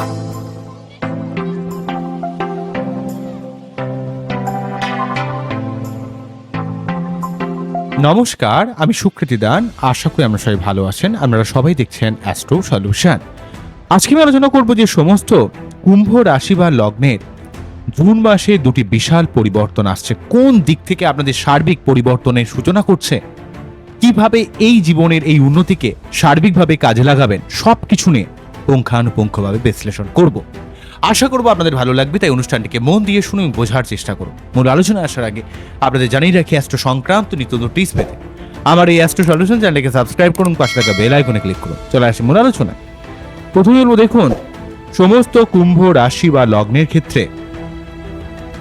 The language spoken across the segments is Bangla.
নমস্কার, আমি সুকৃতি দান। আশা করি আমরা সবাই ভালো আছেন। আপনারা সবাই দেখছেন অ্যাস্ট্রো সলিউশন আজকে আমি আলোচনা করব যে সমস্ত কুম্ভ রাশি বা লগ্নের জুন মাসে দুটি বিশাল পরিবর্তন আসছে। কোন দিক থেকে আপনাদের সার্বিক পরিবর্তনের সূচনা করছে? কীভাবে এই জীবনের এই উন্নতিকে সার্বিকভাবে কাজে লাগাবেন? সব কিছু নিয়ে পুঙ্খানুপুঙ্খভাবে বিশ্লেষণ করব। আশা করব আপনাদের ভালো লাগবে, তাই অনুষ্ঠানটিকে মন দিয়ে শুনে বোঝার চেষ্টা করুন। মূল আলোচনা আসার আগে আপনাদের জানিয়ে রাখি অ্যাস্ট্রো সংক্রান্ত নিত্য টিপস পেতে। আমার এই অ্যাস্ট্রো সলিউশন চ্যানেলকে সাবস্ক্রাইব করুন, পাশে থাকা বেল আইকনে ক্লিক করুন। চলে আসি মূল আলোচনা প্রথমে বলব, দেখুন, সমস্ত কুম্ভ রাশি বা লগ্নের ক্ষেত্রে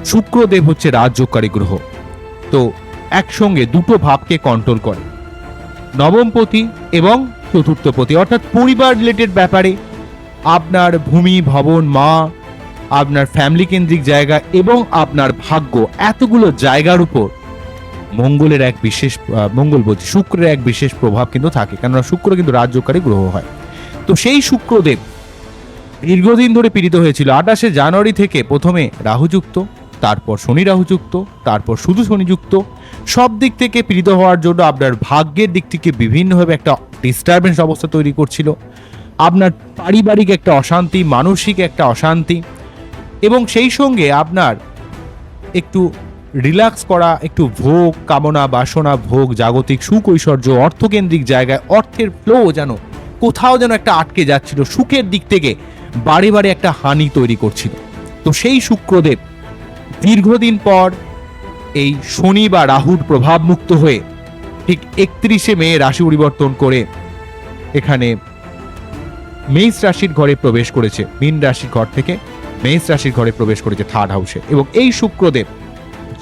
শুক্রদেব হচ্ছে রাজযোগকারী গ্রহ। তো একসঙ্গে দুটো ভাবকে কন্ট্রোল করে। নবমপতি এবং চতুর্থপতি অর্থাৎ পরিবার রিলেটেড ব্যাপারে আপনার ভূমি, ভবন, মা, আপনার ফ্যামিলি কেন্দ্রিক জায়গা এবং আপনার ভাগ্য, এতগুলো জায়গার উপর মঙ্গলের এক বিশেষ মঙ্গল বলছি, শুক্রের এক বিশেষ প্রভাব কিন্তু থাকে, কেননা শুক্র কিন্তু রাজ্যকারী গ্রহ হয়। তো সেই শুক্রদেব দীর্ঘদিন ধরে পীড়িত হয়েছিল। আঠাশে জানুয়ারি থেকে প্রথমে রাহুযুক্ত, তারপর শনি রাহুযুক্ত, তারপর শুধু শনিযুক্ত সব দিক থেকে পীড়িত হওয়ার জন্য আপনার ভাগ্যের দিক থেকে বিভিন্নভাবে একটা ডিস্টারবেন্স অবস্থা তৈরি করছিল। আপনার পারিবারিক একটা অশান্তি, মানসিক একটা অশান্তি এবং সেই সঙ্গে আপনার একটু রিল্যাক্স করা, একটু ভোগ কামনা, বাসনা, ভোগ, জাগতিক সুখ ঐশ্বর্য অর্থকেন্দ্রিক জায়গায় অর্থের ফ্লো যেন কোথাও যেন একটা আটকে যাচ্ছিল, সুখের দিক থেকে বারে বারে একটা হানি তৈরি করছিল। তো সেই শুক্রদেব দীর্ঘদিন পর এই শনি বা রাহুর প্রভাবমুক্ত হয়ে ঠিক একত্রিশে মে রাশি পরিবর্তন করে এখানে মেষ রাশির ঘরে প্রবেশ করেছে। মীন রাশির ঘর থেকে মেষ রাশির ঘরে প্রবেশ করেছে থার্ড হাউসে এবং এই শুক্রদেব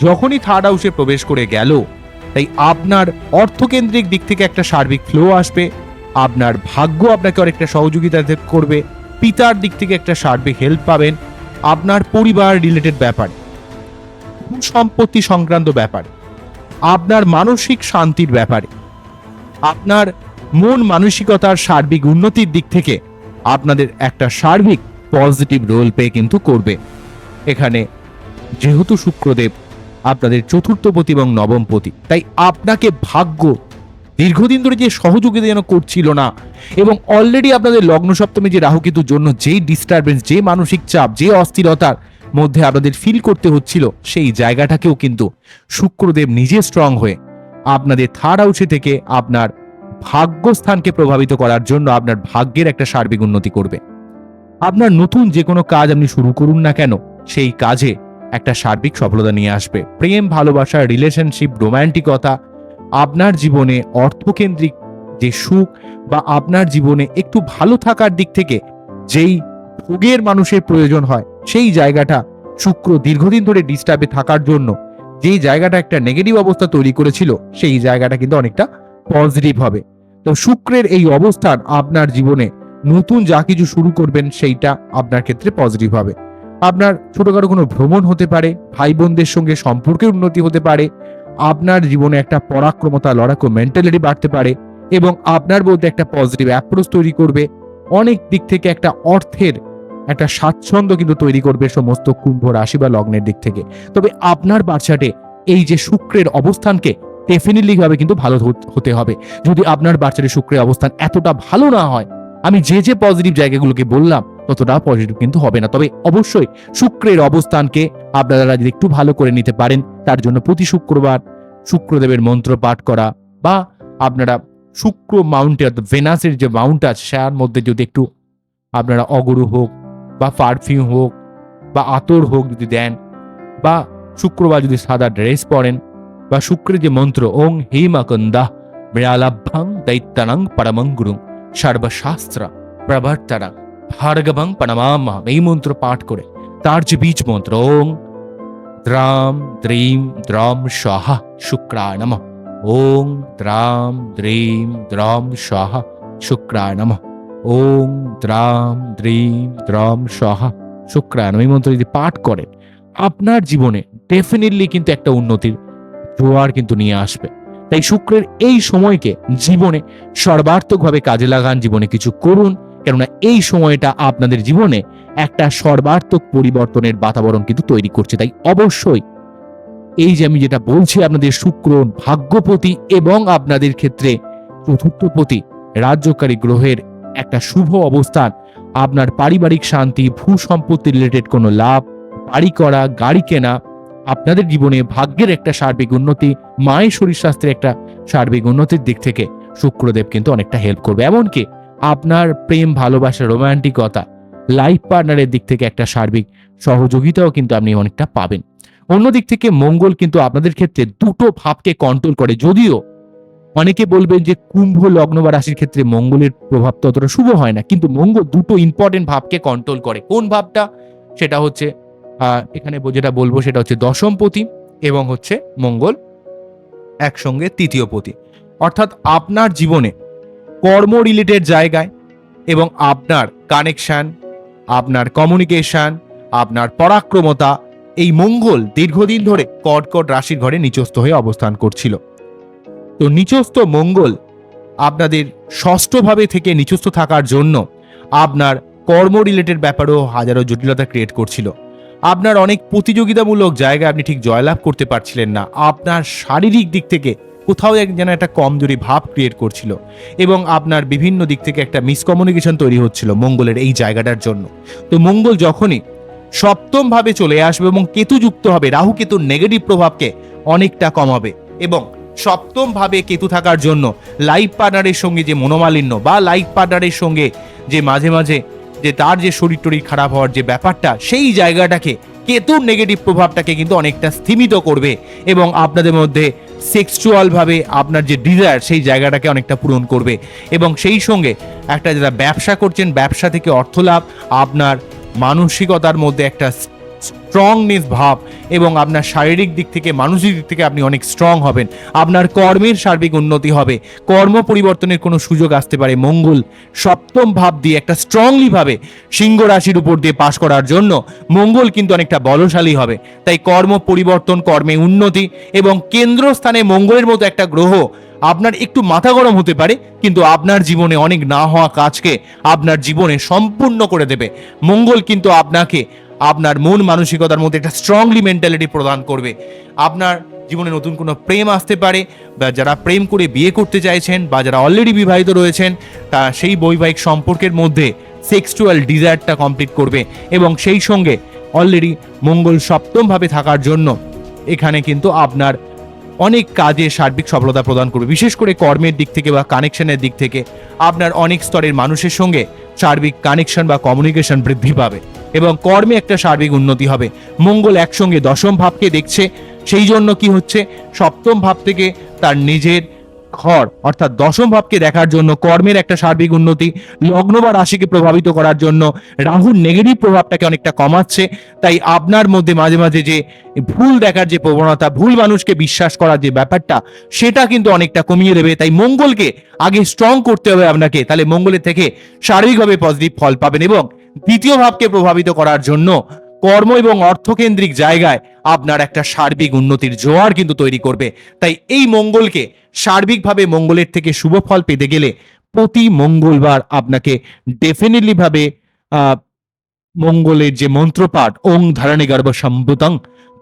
যখনই থার্ড হাউসে প্রবেশ করে গেল, তাই আপনার অর্থকেন্দ্রিক দিক থেকে একটা সার্বিক ফ্লো আসবে, আপনার ভাগ্য আপনাকে অনেকটা সহযোগিতা করবে, পিতার দিক থেকে একটা সার্বিক হেল্প পাবেন, আপনার পরিবার রিলেটেড ব্যাপার, সম্পত্তি সংক্রান্ত ব্যাপার, আপনার মানসিক শান্তির ব্যাপারে, আপনার মন মানসিকতার সার্বিক উন্নতির দিক থেকে আপনাদের একটা সার্বিক পজিটিভ রোল প্লে কিন্তু করবে। এখানে যেহেতু শুক্রদেব আপনাদের চতুর্থপতি এবং নবমপতি, তাই আপনাকে ভাগ্য দীর্ঘদিন ধরে যে সহযোগিতা যেন করছিল না এবং অলরেডি আপনাদের লগ্ন সপ্তমী যে রাহুকেতুর জন্য যেই ডিস্টারবেন্স যে মানসিক চাপ যে অস্থিরতার মধ্যে আপনাদের ফিল করতে হচ্ছিল, সেই জায়গাটাকেও কিন্তু শুক্রদেব নিজে স্ট্রং হয়ে আপনাদের থার্ড হাউসে থেকে আপনার ভাগ্যস্থানকে প্রভাবিত করার জন্য আপনার ভাগ্যের একটা সার্বিক উন্নতি করবে। আপনার নতুন যে কোনো কাজ আপনি শুরু করুন না কেন, সেই কাজে একটা সার্বিক সফলতা নিয়ে আসবে। প্রেম, ভালোবাসা রিলেশনশিপ রোম্যান্টিকতা আপনার জীবনে অর্থকেন্দ্রিক যে সুখ বা আপনার জীবনে একটু ভালো থাকার দিক থেকে যেই ভোগের মানুষের প্রয়োজন হয়, সেই জায়গাটা শুক্র দীর্ঘদিন ধরে ডিস্টার্বে থাকার জন্য যেই জায়গাটা একটা নেগেটিভ অবস্থা তৈরি করেছিল, সেই জায়গাটা কিন্তু অনেকটা পজিটিভ হবে। তো শুক্রের এই অবস্থান আপনার জীবনে নতুন যা কিছু শুরু করবেন সেইটা আপনার ক্ষেত্রে পজিটিভ হবে। আপনার ছোটখাটো কোনো ভ্রমণ হতে পারে ভাই বোনদের সঙ্গে সম্পর্কের উন্নতি হতে পারে, আপনার জীবনে একটা পরাক্রমতা, লড়াকু মেন্টালিটি বাড়তে পারে এবং আপনার বলতে একটা পজিটিভ অ্যাপ্রোচ তৈরি করবে। অনেক দিক থেকে একটা অর্থের একটা স্বাচ্ছন্দ্য কিন্তু তৈরি করবে সমস্ত কুম্ভ রাশি বা লগ্নের দিক থেকে। তবে আপনার বাচ্চাটে এই যে শুক্রের অবস্থানকে ডেফিনেটলি ভাবে কিন্তু ভালো হতে- হবে। যদি আপনার বাচ্চাটির শুক্রের অবস্থান এতটা ভালো না হয়, আমি যে যে পজিটিভ জায়গাগুলোকে বললাম, ততটা পজিটিভ কিন্তু হবে না। তবে অবশ্যই শুক্রের অবস্থানকে আপনারা যদি একটু ভালো করে নিতে পারেন, তার জন্য প্রতি শুক্রবার শুক্রদেবের মন্ত্র পাঠ করা বা আপনারা শুক্র মাউন্টে অর্থাৎ ভেনাসের যে মাউন্ট আছে সেটার মধ্যে যদি একটু আপনারা অগরু হোক বা পারফিউম হোক বা আতর হোক যদি দেন বা শুক্রবার যদি সাদা ড্রেস পরেন বা শুক্রের যে মন্ত্র, ওং হেমাকন্দা মৃণালাভ্যাং দৈত্যানাং পরমং গুরুং, সর্বশাস্ত্র প্রবর্তনা, ভার্গবং পরমাম এই মন্ত্র পাঠ করে তার যে বীজ মন্ত্র, ওং দ্রাম দ্রিম দ্রম স্বাহা শুক্রায় নমঃ। ওং দ্রাম দ্রিম দ্রম স্বাহা শুক্রায় নমঃ। ওং দ্রাম দ্রিম দ্রম স্বাহা শুক্রায় নমঃ। এই মন্ত্র যদি পাঠ করেন, আপনার জীবনে ডেফিনেটলি কিন্তু একটা উন্নতির জোয়ার কিন্তু নিয়ে আসবে। তাই শুক্রের এই সময়কে জীবনে সর্বার্থকভাবে কাজে লাগান, জীবনে কিছু করুন, কেননা এই সময়টা আপনাদের জীবনে একটা সর্বার্থক পরিবর্তনের বাতাবরণ কিন্তু তৈরি করছে। তাই অবশ্যই এই যে আমি যেটা বলছি, আপনাদের শুক্র ভাগ্যপতি এবং আপনাদের ক্ষেত্রে চতুর্থপতি রাজ্যকারী গ্রহের একটা শুভ অবস্থান, আপনার পারিবারিক শান্তি ভূ সম্পত্তি রিলেটেড কোনো লাভ, বাড়ি করা, গাড়ি কেনা আপনাদের জীবনে ভাগ্যের একটা সার্বিক উন্নতি, মায়ের শরীর স্বাস্থ্যের একটা সার্বিক উন্নতির দিক থেকে শুক্রদেব কিন্তু অনেকটা হেল্প করবে। এমনকি আপনার প্রেম, ভালোবাসা রোমান্টিকতা লাইফ পার্টনারের দিক থেকে একটা সার্বিক সহযোগিতাও কিন্তু আপনি অনেকটা পাবেন। অন্য দিক থেকে মঙ্গল কিন্তু আপনাদের ক্ষেত্রে দুটো ভাবকে কন্ট্রোল করে। যদিও অনেকে বলবেন যে কুম্ভ, লগ্ন বা রাশির ক্ষেত্রে মঙ্গলের প্রভাব ততটা শুভ হয় না, কিন্তু মঙ্গল দুটো ইম্পর্টেন্ট ভাবকে কন্ট্রোল করে। কোন ভাবটা? সেটা হচ্ছে এখানে যেটা বলব সেটা হচ্ছে দশমপতি এবং হচ্ছে মঙ্গল একসঙ্গে তৃতীয় পতি। অর্থাৎ আপনার জীবনে কর্ম রিলেটেড জায়গায় এবং আপনার কানেকশন আপনার কমিউনিকেশন আপনার পরাক্রমতা এই মঙ্গল দীর্ঘদিন ধরে কর্কট রাশির ঘরে নিচস্থ হয়ে অবস্থান করছিল। তো নিচস্থ মঙ্গল আপনাদের ষষ্ঠভাবে থেকে নিচস্থ থাকার জন্য আপনার কর্ম রিলেটেড ব্যাপারেও হাজারো জটিলতা ক্রিয়েট করছিল। আপনার অনেক প্রতিযোগিতামূলক জায়গায় আপনি ঠিক জয়লাভ করতে পারছিলেন না। আপনার শারীরিক দিক থেকে কোথাও এক যেন একটা কমজোরি ভাব ক্রিয়েট করছিল এবং আপনার বিভিন্ন দিক থেকে একটা মিসকমিউনিকেশন তৈরি হচ্ছিল মঙ্গলের এই জায়গাটার জন্য। তো মঙ্গল যখনই সপ্তম ভাবে চলে আসবে এবং কেতু যুক্ত হবে, রাহু কেতুর নেগেটিভ প্রভাবকে অনেকটা কমাবে এবং সপ্তম ভাবে কেতু থাকার জন্য লাইফ পার্টনারের সঙ্গে যে মনোমালিন্য বা লাইফ পার্টনারের সঙ্গে যে মাঝে মাঝে যে তার যে শরীর টরীর খারাপ হওয়ার যে ব্যাপারটা, সেই জায়গাটাকে কেতুর নেগেটিভ প্রভাবটাকে কিন্তু অনেকটা স্থিমিত করবে এবং আপনাদের মধ্যে সেক্সুয়ালভাবে আপনার যে ডিজায়ার সেই জায়গাটাকে অনেকটা পূরণ করবে। এবং সেই সঙ্গে একটা যারা ব্যবসা করছেন, ব্যবসা থেকে অর্থ লাভ আপনার মানসিকতার মধ্যে একটা স্ট্রংনেস ভাব এবং আপনার শারীরিক দিক থেকে, মানসিক দিক থেকে আপনি অনেক স্ট্রং হবেন। আপনার কর্মের সার্বিক উন্নতি হবে। কর্ম পরিবর্তনের কোনো সুযোগ আসতে পারে। মঙ্গল সপ্তম ভাব দিয়ে একটা স্ট্রংলি ভাবে সিংহ রাশির উপর দিয়ে পাশ করার জন্য মঙ্গল কিন্তু অনেকটা বলশালী হবে। তাই কর্ম পরিবর্তন, কর্মে উন্নতি এবং কেন্দ্রস্থানে মঙ্গলের মতো একটা গ্রহ আপনার একটু মাথা গরম হতে পারে, কিন্তু আপনার জীবনে অনেক না হওয়া কাজকে আপনার জীবনে সম্পূর্ণ করে দেবে। মঙ্গল কিন্তু আপনাকে আপনার মন মানসিকতার মধ্যে একটা স্ট্রংলি মেন্টালিটি প্রদান করবে। আপনার জীবনে নতুন কোনো প্রেম আসতে পারে বা যারা প্রেম করে বিয়ে করতে চাইছেন বা যারা অলরেডি বিবাহিত রয়েছেন তা সেই বৈবাহিক সম্পর্কের মধ্যে সেক্সুয়াল ডিজায়ারটা কমপ্লিট করবে এবং সেই সঙ্গে অলরেডি মঙ্গল সপ্তমভাবে থাকার জন্য এখানে কিন্তু আপনার অনেক কাজে সার্বিক সফলতা প্রদান করবে। বিশেষ করে কর্মের দিক থেকে বা কানেকশনের দিক থেকে আপনার অনেক স্তরের মানুষের সঙ্গে সার্বিক কানেকশন বা কমিউনিকেশন বৃদ্ধি পাবে। এবং কর্মে একটা সার্বিক উন্নতি হবে। মঙ্গল একসঙ্গে দশম ভাবকে দেখছে সেই জন্য কি হচ্ছে? সপ্তম ভাব থেকে তার নিজের ঘর অর্থাৎ দশম ভাবকে দেখার জন্য, কর্মের একটা সার্বিক উন্নতি, লগ্ন বা রাশিকে প্রভাবিত করার জন্য রাহুর নেগেটিভ প্রভাবটাকে অনেকটা কমাচ্ছে। তাই আপনার মধ্যে মাঝে মাঝে যে ভুল দেখার যে প্রবণতা, ভুল মানুষকে বিশ্বাস করার যে ব্যাপারটা, সেটা কিন্তু অনেকটা কমিয়ে দেবে। তাই মঙ্গলকে আগে স্ট্রং করতে হবে আপনাকে, তাহলে মঙ্গলের থেকে শারীরিকভাবে পজিটিভ ফল পাবেন এবং দ্বিতীয় ভাবকে প্রভাবিত করার জন্য কর্ম এবং অর্থকেন্দ্রিক জায়গায় আপনার একটা সার্বিক উন্নতির জোয়ার কিন্তু তৈরি করবে। তাই এই মঙ্গলকে সার্বিকভাবে মঙ্গলের থেকে শুভ ফল পেতে গেলে প্রতি মঙ্গলবার আপনাকে ডেফিনেটলি ভাবে আহ, মঙ্গলের যে মন্ত্রপাঠ ওং ধারণে গর্ভ সম্ভুতং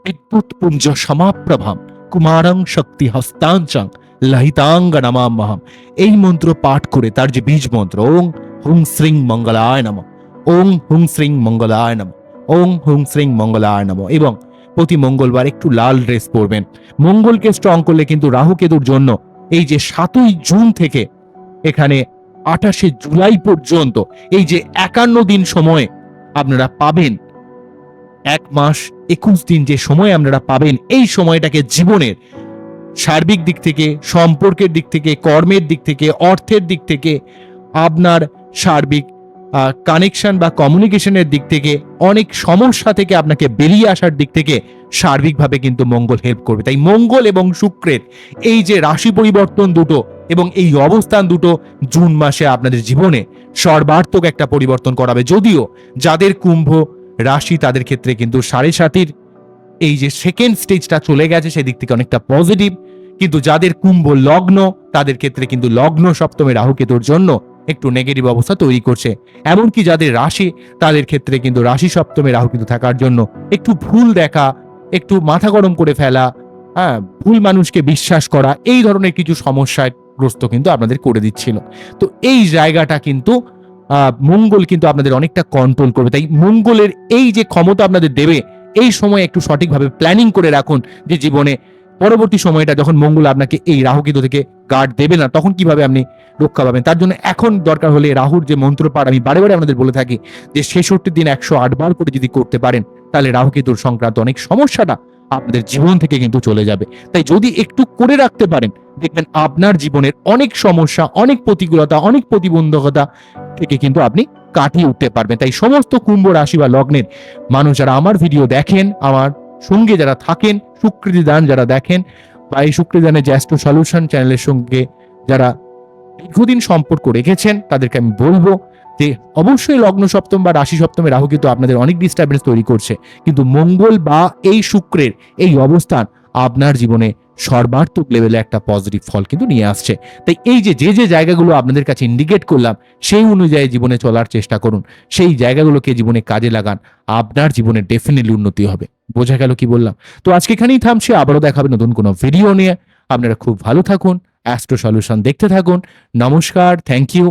বিদ্যুৎ পুঞ্জ সমাপ্রভাম কুমারং শক্তি হস্তাঞ্চং লহিতাঙ্গ নমামহম এই মন্ত্র পাঠ করে তার যে বীজ মন্ত্র ওং হুং শ্রিং মঙ্গলায় নম ওং হুং শ্রিং মঙ্গলায় নম। ওং হুং শ্রিং মঙ্গলায় নম। এবং প্রতি মঙ্গলবার একটু লাল ড্রেস পরবেন। মঙ্গলকে স্ট্রং করলে কিন্তু রাহু কেতুর জন্য এই যে সাতই জুন থেকে এখানে আঠাশে জুলাই পর্যন্ত এই যে একান্ন দিন সময় আপনারা পাবেন। এক মাস একুশ দিন যে সময় আপনারা পাবেন, এই সময়টাকে জীবনের সার্বিক দিক থেকে, সম্পর্কের দিক থেকে, কর্মের দিক থেকে, অর্থের দিক থেকে আপনার সার্বিক কানেকশন বা কমিউনিকেশনের দিক থেকে অনেক সমস্যা থেকে আপনাকে বেরিয়ে আসার দিক থেকে সার্বিকভাবে কিন্তু মঙ্গল হেল্প করবে। তাই মঙ্গল এবং শুক্রের এই যে রাশি পরিবর্তন দুটো এবং এই অবস্থান দুটো জুন মাসে আপনাদের জীবনে সর্বার্থক একটা পরিবর্তন করাবে। যদিও যাদের কুম্ভ রাশি তাদের ক্ষেত্রে কিন্তু সাড়ে সাতির এই যে সেকেন্ড স্টেজটা চলে গেছে সেদিক থেকে অনেকটা পজিটিভ কিন্তু যাদের কুম্ভ লগ্ন তাদের ক্ষেত্রে কিন্তু লগ্ন সপ্তমে রাহু কেতুর জন্য একটু নেগেটিভ অবস্থা তৈরি করছে। এমনকি যাদের রাশি, তাদের ক্ষেত্রে কিন্তু রাশি সপ্তমে রাহু কিন্তু থাকার জন্য একটু ভুল দেখা, একটু মাথা গরম করে ফেলা হ্যাঁ ভুল মানুষকে বিশ্বাস করা, এই ধরনের কিছু সমস্যায় গ্রস্ত কিন্তু আপনাদের করে দিচ্ছিল। তো এই জায়গাটা কিন্তু মঙ্গল কিন্তু আপনাদের অনেকটা কন্ট্রোল করবে। তাই মঙ্গলের এই যে ক্ষমতা আপনাদের দেবে, এই সময় একটু সঠিকভাবে প্ল্যানিং করে রাখুন যে জীবনে পরবর্তী সময়টা যখন মঙ্গল আপনাকে এই রাহুকেতু থেকে গার্ড দেবে না, তখন কীভাবে আপনি রক্ষা পাবেন তার জন্য এখন দরকার হলে রাহুর যে মন্ত্রপাঠ আমি বারে বারে আপনাদের বলে থাকি, যে ছেষট্টি দিন একশো আট বার করে যদি করতে পারেন, তাহলে রাহুকেতুর সংক্রান্ত অনেক সমস্যাটা আপনাদের জীবন থেকে কিন্তু চলে যাবে। তাই যদি একটু করে রাখতে পারেন, দেখবেন আপনার জীবনের অনেক সমস্যা, অনেক প্রতিকূলতা, অনেক প্রতিবন্ধকতা থেকে কিন্তু আপনি কাটিয়ে উঠতে পারবেন। তাই সমস্ত কুম্ভ রাশি বা লগ্নের মানুষ যারা আমার ভিডিও দেখেন, আমার সঙ্গে যারা থাকেন, সুকৃতি দান যারা দেখেন, বা এই সুকৃতি দানের জ্যাস্ট্রো সলিউশন চ্যানেলের সঙ্গে যারা দীর্ঘদিন সম্পর্ক রেখেছেন, তাদেরকে আমি বলব যে অবশ্যই লগ্ন সপ্তম বা রাশি সপ্তমে রাহু কিন্তু আপনাদের অনেক ডিস্টারবেন্স তৈরি করছে। কিন্তু মঙ্গল বা এই শুক্রের এই অবস্থান আপনার জীবনে সর্বার্থক লেভেলে একটা পজিটিভ ফল কিন্তু নিয়ে আসছে। তাই এই যে যে যে জায়গাগুলো আপনাদের কাছে ইন্ডিকেট করলাম, সেই অনুযায়ী জীবনে চলার চেষ্টা করুন। সেই জায়গাগুলোকে জীবনে কাজে লাগান, আপনার জীবনে ডেফিনেটলি উন্নতি হবে। বোঝা গেল কি বললাম? তো আজকে এখানেই থামছি, আবারও দেখাবে নতুন কোনো ভিডিও নিয়ে। আপনারা খুব ভালো থাকুন। অ্যাস্ট্রো সলিউশন দেখতে থাকুন। নমস্কার। Thank you